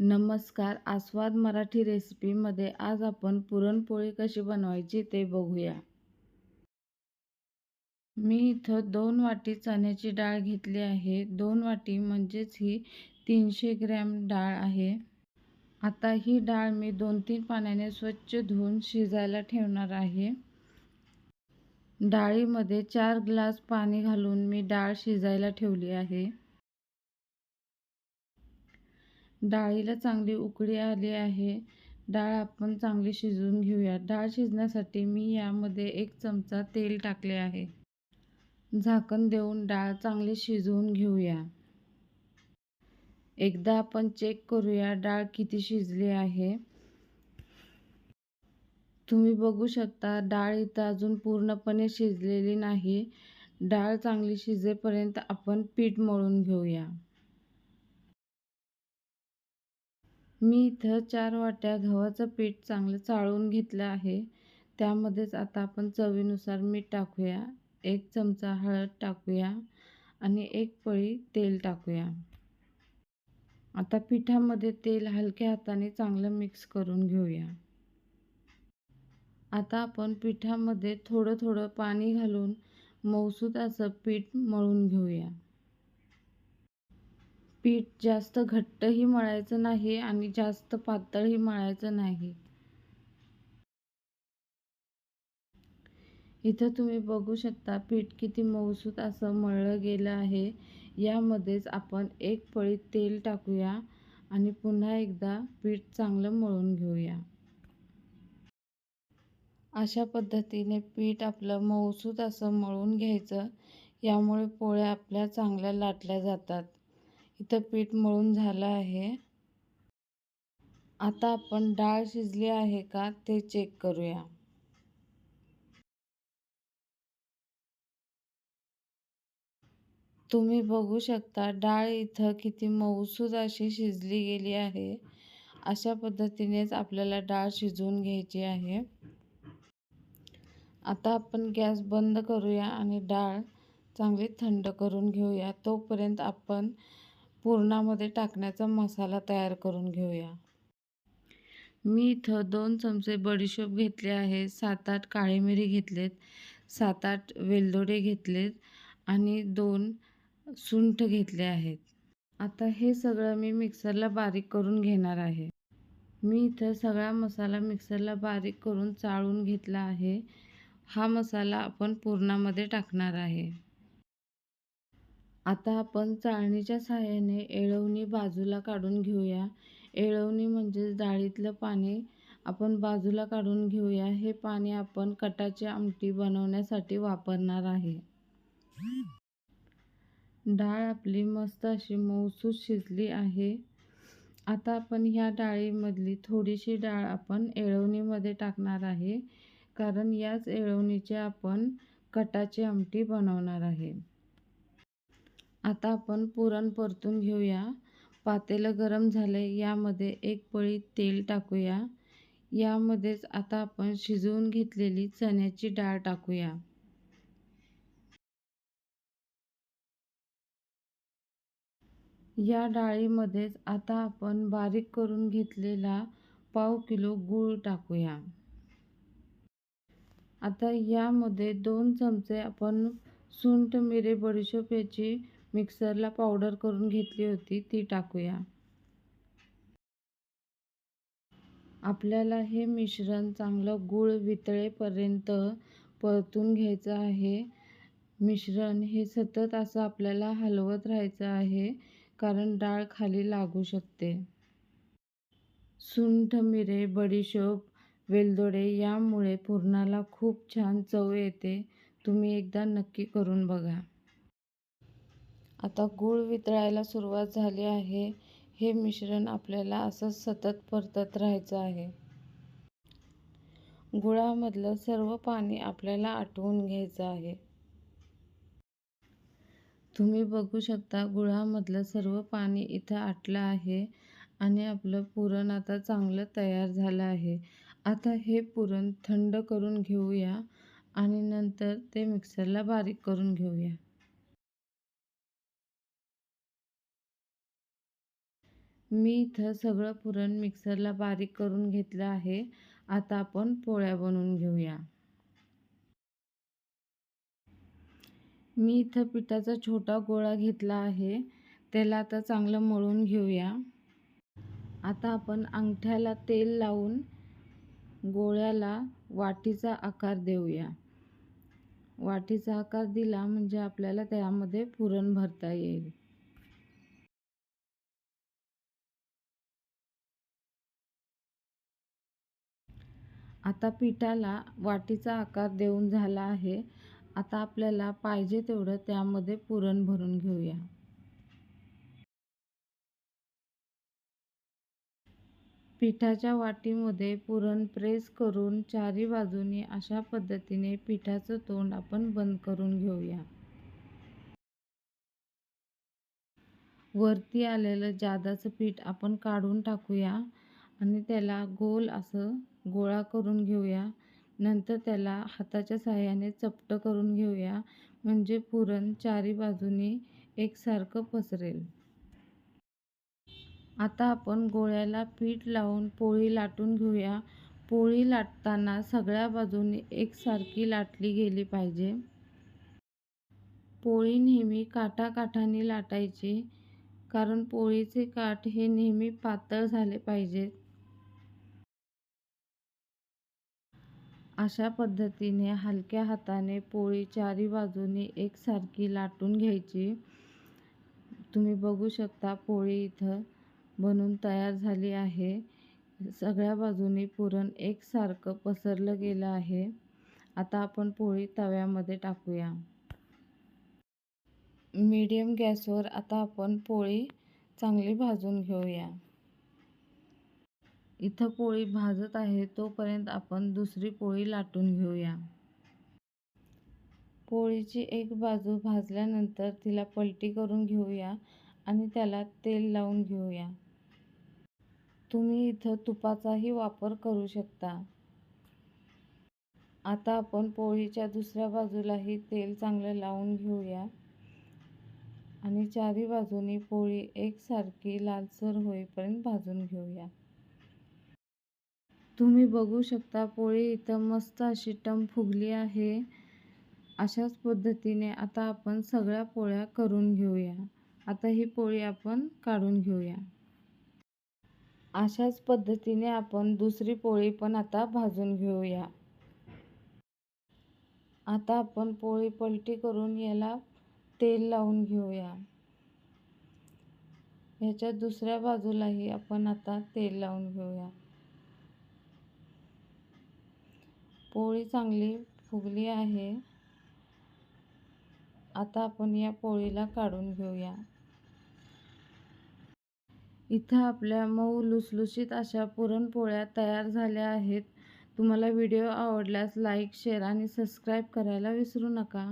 नमस्कार. आस्वाद मराठी रेसिपीमध्ये आज आपण पुरणपोळी कशी बनवायची ते बघूया. मी इथं दोन वाटी चण्याची डाळ घेतली आहे. दोन वाटी म्हणजेच ही तीनशे ग्रॅम डाळ आहे. आता ही डाळ मी दोन तीन पाण्याने स्वच्छ धुवून शिजायला ठेवणार आहे. डाळीमध्ये चार ग्लास पाणी घालून मी डाळ शिजायला ठेवली आहे. डाळीला चांगली उकळी आली आहे. डाळ आपण चांगली शिजवून घेऊया. डाळ शिजण्यासाठी मी यामध्ये एक चमचा तेल टाकले आहे. झाकण देऊन डाळ चांगली शिजवून घेऊया. एकदा आपण चेक करूया डाळ किती शिजली आहे. तुम्ही बघू शकता डाळ इथं अजून पूर्णपणे शिजलेली नाही. डाळ चांगली शिजेपर्यंत आपण पीठ मळून घेऊया. मी इथं चार वाट्या गव्हाचं पीठ चांगलं चाळून घेतलं आहे. त्यामध्येच आता आपण चवीनुसार मीठ टाकूया. एक चमचा हळद टाकूया आणि एक पळी तेल टाकूया. आता पिठामध्ये तेल हलक्या हाताने चांगलं मिक्स करून घेऊया. आता आपण पिठामध्ये थोडं थोडं पाणी घालून मौसूद असं पीठ मळून घेऊया. पीठ जास्त घट्टही मळायचं नाही आणि जास्त पातळही मळायचं नाही. इथं तुम्ही बघू शकता पीठ किती मऊसूत असं मळलं गेलं आहे. यामध्येच आपण एक पळी तेल टाकूया आणि पुन्हा एकदा पीठ चांगलं मळून घेऊया. अशा पद्धतीने पीठ आपलं मऊसूत असं मळून घ्यायचं. यामुळे पोळ्या आपल्या चांगल्या लाटल्या जातात. इथं पीठ मळून झालं आहे. आता आपण डाळ शिजली आहे का ते चेक करूया. तुम्ही बघू शकता डाळ इथं किती मऊसूद अशी शिजली गेली आहे. अशा पद्धतीनेच आपल्याला डाळ शिजवून घ्यायची आहे. आता आपण गॅस बंद करूया आणि डाळ चांगली थंड करून घेऊया. तोपर्यंत आपण पुरणामध्ये टाकण्याचा मसाला तयार करून घेऊया. मी इथं दोन चमचे बडीशोप घेतले आहे सात आठ काळी मिरी घेतलेत सात आठ वेलदोडे घेतलेत आणि दोन सुंठ घेतले आहेत. आता हे सगळं मी मिक्सरला बारीक करून घेणार आहे. मी इथं सगळा मसाला मिक्सरला बारीक करून चाळून घेतला आहे. हा मसाला आपण पुरणामध्ये टाकणार आहे. आता आपण चाळणीच्या साहाय्याने एळवणी बाजूला काढून घेऊया. एळवणी म्हणजेच डाळीतलं पाणी आपण बाजूला काढून घेऊया. हे पाणी आपण कटाची आमटी बनवण्यासाठी वापरणार आहे. डाळ आपली मस्त अशी मऊसूस शिजली आहे. आता आपण ह्या डाळीमधली थोडीशी डाळ आपण एळवणीमध्ये टाकणार आहे. कारण याच एळवणीचे आपण कटाची आमटी बनवणार आहे. आता आपण पुरण परतून घेऊया. पातेलं गरम झाले यामध्ये एक पळी तेल टाकूया. यामध्येच आता आपण शिजवून घेतलेली चण्याची डाळ टाकूया. या डाळीमध्येच आता आपण बारीक करून घेतलेला पाव किलो गूळ टाकूया. आता यामध्ये दोन चमचे आपण सुंठ मिरे बडीशोप याची मिक्सरला पावडर करून घेतली होती ती टाकूया. आपल्याला हे मिश्रण चांगलं गूळ वितळेपर्यंत परतून घ्यायचं आहे. मिश्रण हे सतत असं आपल्याला हलवत राहायचं आहे कारण डाळ खाली लागू शकते. सुंठ मिरे बडीशोप वेलदोडे यामुळे पुरणाला खूप छान चव येते. तुम्ही एकदा नक्की करून बघा. आता गूळ वितळायला सुरुवात झाली आहे. हे मिश्रण आपल्याला असं सतत परतत राहायचं आहे. गुळामधलं सर्व पाणी आपल्याला आटवून घ्यायचं आहे. तुम्ही बघू शकता गुळामधलं सर्व पाणी इथं आटलं आहे आणि आपलं पुरण आता चांगलं तयार झालं आहे. आता हे पुरण थंड करून घेऊया आणि नंतर ते मिक्सरला बारीक करून घेऊया. मी इथं सगळं पुरण मिक्सरला बारीक करून घेतलं आहे. आता आपण पोळ्या बनवून घेऊया. मी इथं पिठाचा छोटा गोळा घेतला आहे. त्याला आता चांगलं मळून घेऊया. आता आपण अंगठ्याला तेल लावून गोळ्याला वाटीचा आकार देऊया. वाटीचा आकार दिला म्हणजे आपल्याला त्यामध्ये पुरण भरता येईल. आता पिठाला वाटीचा आकार देऊन झाला आहे. आता आपल्याला पाहिजे तेवढं त्यामध्ये पुरण भरून घेऊया. पिठाच्या वाटीमध्ये पुरण प्रेस करून चारी बाजूनी अशा पद्धतीने पिठाचं तोंड आपण बंद करून घेऊया. वरती आलेलं जादाचं पीठ आपण काढून टाकूया आणि त्याला गोल असं गोळा करून घेऊया. नंतर त्याला हाताच्या साह्याने चपटं करून घेऊया. म्हणजे पुरण चारी बाजूनी एकसारखं पसरेल. आता आपण गोळ्याला पीठ लावून पोळी लाटून घेऊया. पोळी लाटताना सगळ्या बाजूनी एकसारखी लाटली गेली पाहिजे. पोळी नेहमी काठाकाठाने लाटायची कारण पोळीचे काठ हे नेहमी पातळ झाले पाहिजेत. अशा पद्धतीने हलक्या हाताने पोळी चारी बाजूनी एकसारखी लाटून घ्यायची. तुम्ही बघू शकता पोळी इथं बनून तयार झाली आहे. सगळ्या बाजूनी पुरण एकसारखं पसरलं गेलं आहे. आता आपण पोळी तव्यामध्ये टाकूया. मीडियम गॅसवर आता आपण पोळी चांगली भाजून घेऊया. इथं पोळी भाजत आहे तोपर्यंत आपण दुसरी पोळी लाटून घेऊया. पोळीची एक बाजू भाजल्यानंतर तिला पलटी करून घेऊया आणि त्याला तेल लावून घेऊया. तुम्ही इथं तुपाचाही वापर करू शकता. आता आपण पोळीच्या दुसऱ्या बाजूलाही तेल चांगलं लावून घेऊया आणि चारी बाजूनी पोळी एकसारखी लालसर होईपर्यंत भाजून घेऊया. तुम्ही बघू शकता पोळी इथं मस्त अशी टम फुगली आहे. अशाच पद्धतीने आता आपण सगळ्या पोळ्या करून घेऊया. आता ही पोळी आपण काढून घेऊया. अशाच पद्धतीने आपण दुसरी पोळी पण आता भाजून घेऊया. आता आपण पोळी पलटी करून याला तेल लावून घेऊया. ह्याच्या दुसऱ्या बाजूलाही आपण आता तेल लावून घेऊया. पोळी चांगली फुगली आहे. आता आपण या पोळीला काढून घेऊया. इथं आपल्या मऊ लुसलुशीत अशा पुरणपोळ्या तयार झाल्या आहेत. तुम्हाला व्हिडिओ आवडल्यास लाईक शेअर आणि सबस्क्राईब करायला विसरू नका.